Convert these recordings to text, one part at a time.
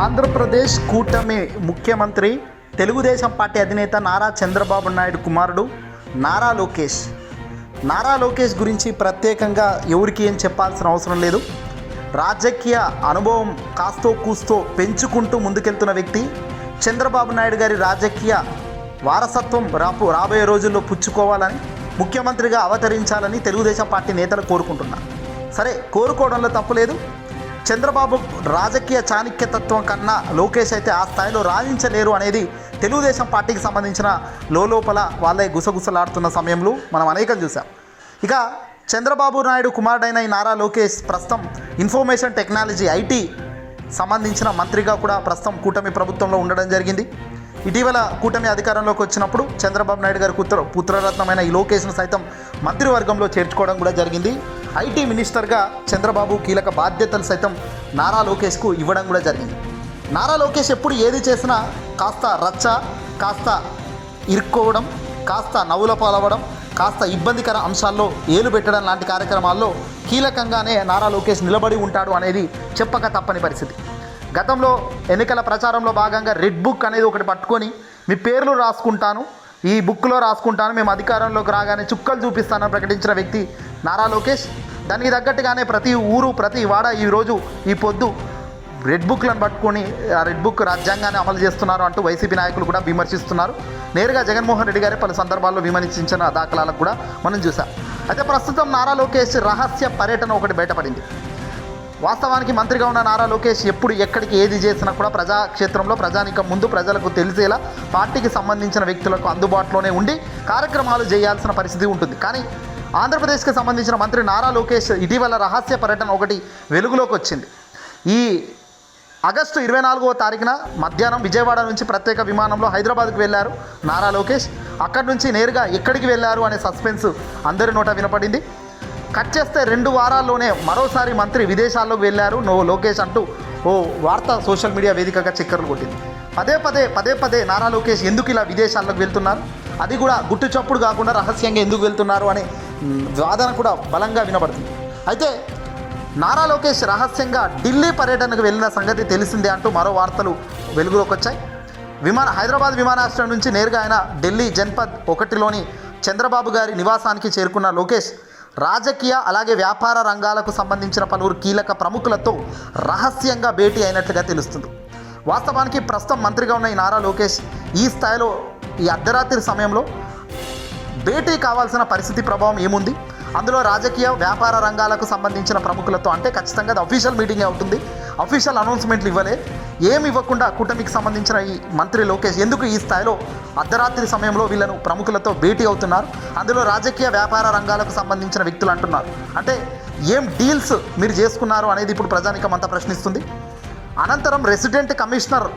ఆంధ్రప్రదేశ్ కూటమి ముఖ్యమంత్రి తెలుగుదేశం పార్టీ అధినేత నారా చంద్రబాబు నాయుడు కుమారుడు నారా లోకేష్. నారా లోకేష్ గురించి ప్రత్యేకంగా ఎవరికి ఏం చెప్పాల్సిన అవసరం లేదు. రాజకీయ అనుభవం కాస్తో కూస్తో పెంచుకుంటూ ముందుకెళ్తున్న వ్యక్తి చంద్రబాబు నాయుడు గారి రాజకీయ వారసత్వం రాపు రాబోయే రోజుల్లో పుచ్చుకోవాలని ముఖ్యమంత్రిగా అవతరించాలని తెలుగుదేశం పార్టీ నేతలు కోరుకుంటున్నారు. సరే కోరుకోవడంలో తప్పులేదు చంద్రబాబు రాజకీయ చాణక్యతత్వం కన్నా లోకేష్ అయితే ఆ స్థాయిలో రాణించలేరు అనేది తెలుగుదేశం పార్టీకి సంబంధించిన లోపల వాళ్ళే గుసగుసలాడుతున్న సమయంలో మనం అనేకం చూసాం ఇక చంద్రబాబు నాయుడు కుమారుడైన ఈ నారా లోకేష్ ప్రస్తుతం ఇన్ఫర్మేషన్ టెక్నాలజీ ఐటీ సంబంధించిన మంత్రిగా కూడా ప్రస్తుతం కూటమి ప్రభుత్వంలో ఉండడం జరిగింది. ఇటీవల కూటమి అధికారంలోకి వచ్చినప్పుడు చంద్రబాబు నాయుడు గారి పుత్ర పుత్రరత్నమైన ఈ లోకేష్ను సైతం మంత్రివర్గంలో చేర్చుకోవడం కూడా జరిగింది. ఐటీ మినిస్టర్గా చంద్రబాబు కీలక బాధ్యతలు సైతం నారా లోకేష్కు ఇవ్వడం కూడా జరిగింది. నారా లోకేష్ ఎప్పుడు ఏది చేసినా కాస్త రచ్చ కాస్త ఇరుక్కోవడం కాస్త నవ్వుల పాలవడం కాస్త ఇబ్బందికర అంశాల్లో ఏలు పెట్టడం లాంటి కార్యక్రమాల్లో కీలకంగానే నారా లోకేష్ నిలబడి ఉంటాడు అనేది చెప్పక తప్పని పరిస్థితి. గతంలో ఎన్నికల ప్రచారంలో భాగంగా రెడ్ బుక్ అనేది ఒకటి పట్టుకొని మీ పేర్లు రాసుకుంటాను ఈ బుక్లో రాసుకుంటాను మేము అధికారంలోకి రాగానే చుక్కలు చూపిస్తానని ప్రకటించిన వ్యక్తి నారా లోకేష్ దానికి తగ్గట్టుగానే ప్రతి ఊరు ప్రతి వాడ ఈరోజు ఈ పొద్దు రెడ్ బుక్లను పట్టుకొని ఆ రెడ్ బుక్ రాజ్యాంగాన్ని అమలు చేస్తున్నారు అంటూ వైసీపీ నాయకులు కూడా విమర్శిస్తున్నారు. నేరుగా జగన్మోహన్ రెడ్డి గారే పలు సందర్భాల్లో విమర్శించిన దాఖలాలకు కూడా మనం చూసాం. అయితే ప్రస్తుతం నారా లోకేష్ రహస్య పర్యటన ఒకటి బయటపడింది. వాస్తవానికి మంత్రిగా ఉన్న నారా లోకేష్ ఎప్పుడు ఎక్కడికి ఏది చేసినా కూడా ప్రజాక్షేత్రంలో ప్రజానికం ముందు ప్రజలకు తెలిసేలా పార్టీకి సంబంధించిన వ్యక్తులకు అందుబాటులోనే ఉండి కార్యక్రమాలు చేయాల్సిన పరిస్థితి ఉంటుంది. కానీ ఆంధ్రప్రదేశ్కి సంబంధించిన మంత్రి నారా లోకేష్ ఇటీవల రహస్య పర్యటన ఒకటి వెలుగులోకి వచ్చింది. ఈ ఆగస్టు ఇరవై నాలుగవ తారీఖున మధ్యాహ్నం విజయవాడ నుంచి ప్రత్యేక విమానంలో హైదరాబాద్కు వెళ్ళారు నారా లోకేష్. అక్కడి నుంచి నేరుగా ఎక్కడికి వెళ్ళారు అనే సస్పెన్స్ అందరి నోట వినపడింది. కట్ చేస్తే రెండు వారాల్లోనే మరోసారి మంత్రి విదేశాల్లోకి వెళ్ళారు. నో లోకేష్ అంటూ ఓ వార్త సోషల్ మీడియా వేదికగా చక్కర్లు కొట్టింది. పదే పదే పదే పదే నారా లోకేష్ ఎందుకు ఇలా విదేశాల్లోకి వెళ్తున్నారు? అది కూడా గుట్టు చప్పుడు కాకుండా రహస్యంగా ఎందుకు వెళ్తున్నారు? అనే వాదన కూడా బలంగా వినబడుతుంది. అయితే నారా లోకేష్ రహస్యంగా ఢిల్లీ పర్యటనకు వెళ్ళిన సంగతి తెలిసిందే అంటూ మరో వార్తలు వెలుగులోకి వచ్చాయి. విమాన హైదరాబాద్ విమానాశ్రయం నుంచి నేరుగా ఆయన ఢిల్లీ జన్పద్ ఒకటిలోని చంద్రబాబు గారి నివాసానికి చేరుకున్న లోకేష్ రాజకీయ అలాగే వ్యాపార రంగాలకు సంబంధించిన పలువురు కీలక ప్రముఖులతో రహస్యంగా భేటీ అయినట్లుగా తెలుస్తుంది. వాస్తవానికి ప్రస్తుతం మంత్రిగా ఉన్న ఈ నారా లోకేష్ ఈ స్థాయిలో ఈ అర్ధరాత్రి సమయంలో భేటీ కావాల్సిన పరిస్థితి ప్రభావం ఏముంది? అందులో రాజకీయ వ్యాపార రంగాలకు సంబంధించిన ప్రముఖులతో అంటే ఖచ్చితంగా అది అఫీషియల్ మీటింగే ఉంటుంది అఫీషియల్ అనౌన్స్మెంట్లు ఇవ్వలే. ఏమి ఇవ్వకుండా కూటమికి సంబంధించిన ఈ మంత్రి లోకేష్ ఎందుకు ఈ స్థాయిలో అర్ధరాత్రి సమయంలో వీళ్ళను ప్రముఖులతో భేటీ అవుతున్నారు? అందులో రాజకీయ వ్యాపార రంగాలకు సంబంధించిన వ్యక్తులు అంటున్నారు. అంటే ఏం డీల్స్ మీరు చేసుకున్నారు అనేది ఇప్పుడు ప్రజానికం అంతా ప్రశ్నిస్తుంది. అనంతరం రెసిడెంట్ కమిషనర్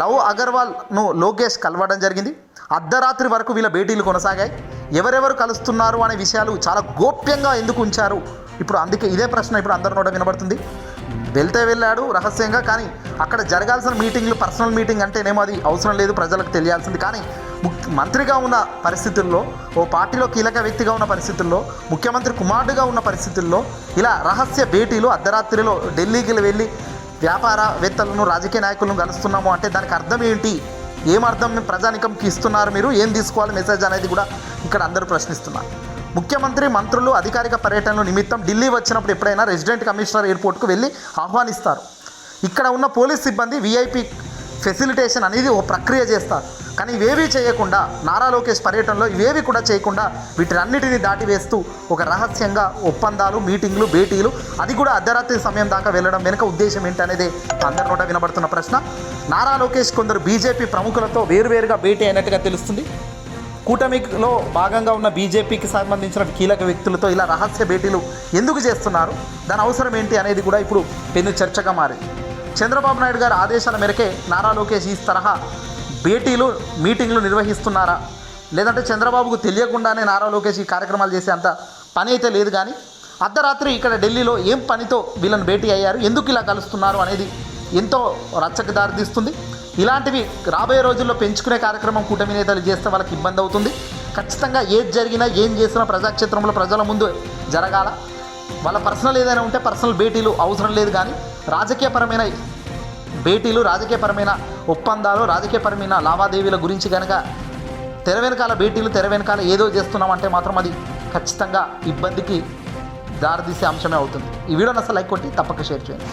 లవ్ అగర్వాల్ను లోకేష్ కలవడం జరిగింది. అర్ధరాత్రి వరకు వీళ్ళ భేటీలు కొనసాగాయి. ఎవరెవరు కలుస్తున్నారు అనే విషయాలు చాలా గోప్యంగా ఎందుకు ఉంచారు? ఇప్పుడు అందుకే ఇదే ప్రశ్న ఇప్పుడు అందరి నోట వినబడుతుంది. వెళ్తే వెళ్ళాడు రహస్యంగా కానీ అక్కడ జరగాల్సిన మీటింగ్లు పర్సనల్ మీటింగ్ అంటేనేమో అది అవసరం లేదు ప్రజలకు తెలియాల్సింది. కానీ ముఖ్య మంత్రిగా ఉన్న పరిస్థితుల్లో ఓ పార్టీలో కీలక వ్యక్తిగా ఉన్న పరిస్థితుల్లో ముఖ్యమంత్రి కుమారుడుగా ఉన్న పరిస్థితుల్లో ఇలా రహస్య భేటీలు అర్ధరాత్రిలో ఢిల్లీకి వెళ్ళి వ్యాపారవేత్తలను రాజకీయ నాయకులను కలుస్తున్నాము అంటే దానికి అర్థం ఏంటి? ఏం అర్థం ప్రజానికంకి ఇస్తున్నారు మీరు? ఏం తీసుకోవాలి? మెసేజ్ అనేది కూడా ఇక్కడ అందరూ ప్రశ్నిస్తున్నారు. ముఖ్యమంత్రి మంత్రులు అధికారిక పర్యటనల నిమిత్తం ఢిల్లీ వచ్చినప్పుడు ఎప్పుడైనా రెసిడెంట్ కమిషనర్ ఎయిర్పోర్ట్కు వెళ్ళి ఆహ్వానిస్తారు. ఇక్కడ ఉన్న పోలీస్ సిబ్బంది విఐపి ఫెసిలిటేషన్ అనేది ఒక ప్రక్రియ చేస్తారు. కానీ ఇవేవి చేయకుండా నారా లోకేష్ పర్యటనలో ఇవేవి కూడా చేయకుండా వీటినన్నిటిని దాటివేస్తూ ఒక రహస్యంగా ఒప్పందాలు మీటింగ్లు భేటీలు అది కూడా అర్ధరాత్రి సమయం దాకా వెళ్ళడం వెనుక ఉద్దేశం ఏంటనేది అందరి నోట వినబడుతున్న ప్రశ్న. నారా లోకేష్ కొందరు బీజేపీ ప్రముఖులతో వేరువేరుగా భేటీ అయినట్టుగా తెలుస్తుంది. కూటమిలో భాగంగా ఉన్న బీజేపీకి సంబంధించిన కీలక వ్యక్తులతో ఇలా రహస్య భేటీలు ఎందుకు చేస్తున్నారు? దాని అవసరం ఏంటి అనేది కూడా ఇప్పుడు పెను చర్చగా మారింది. చంద్రబాబు నాయుడు గారి ఆదేశాల మేరకే నారా లోకేష్ ఈ తరహా భేటీలు మీటింగ్లు నిర్వహిస్తున్నారా? లేదంటే చంద్రబాబుకు తెలియకుండానే నారా లోకేష్ ఈ కార్యక్రమాలు చేసే అంత పని అయితే లేదు కానీ అర్ధరాత్రి ఇక్కడ ఢిల్లీలో ఏం పనితో వీళ్ళని భేటీ అయ్యారు? ఎందుకు ఇలా కలుస్తున్నారు అనేది ఎంతో రచ్చకు దారితీస్తుంది. ఇలాంటివి రాబోయే రోజుల్లో పెంచుకునే కార్యక్రమం కూటమి నేతలు చేస్తే వాళ్ళకి ఇబ్బంది అవుతుంది. ఖచ్చితంగా ఏది జరిగినా ఏం చేసినా ప్రజాక్షేత్రంలో ప్రజల ముందు జరగాల. వాళ్ళ పర్సనల్ ఏదైనా ఉంటే పర్సనల్ భేటీలు అవసరం లేదు కానీ రాజకీయపరమైన భేటీలు రాజకీయపరమైన ఒప్పందాలు రాజకీయపరమైన లావాదేవీల గురించి కనుక తెర వెనకాల భేటీలు తెర వెనకాల ఏదో చేస్తున్నామంటే మాత్రం అది ఖచ్చితంగా ఇబ్బందికి దారితీసే అంశమే అవుతుంది. ఈ వీడియో అసలు లైక్ కొట్టి తప్పక షేర్ చేయండి.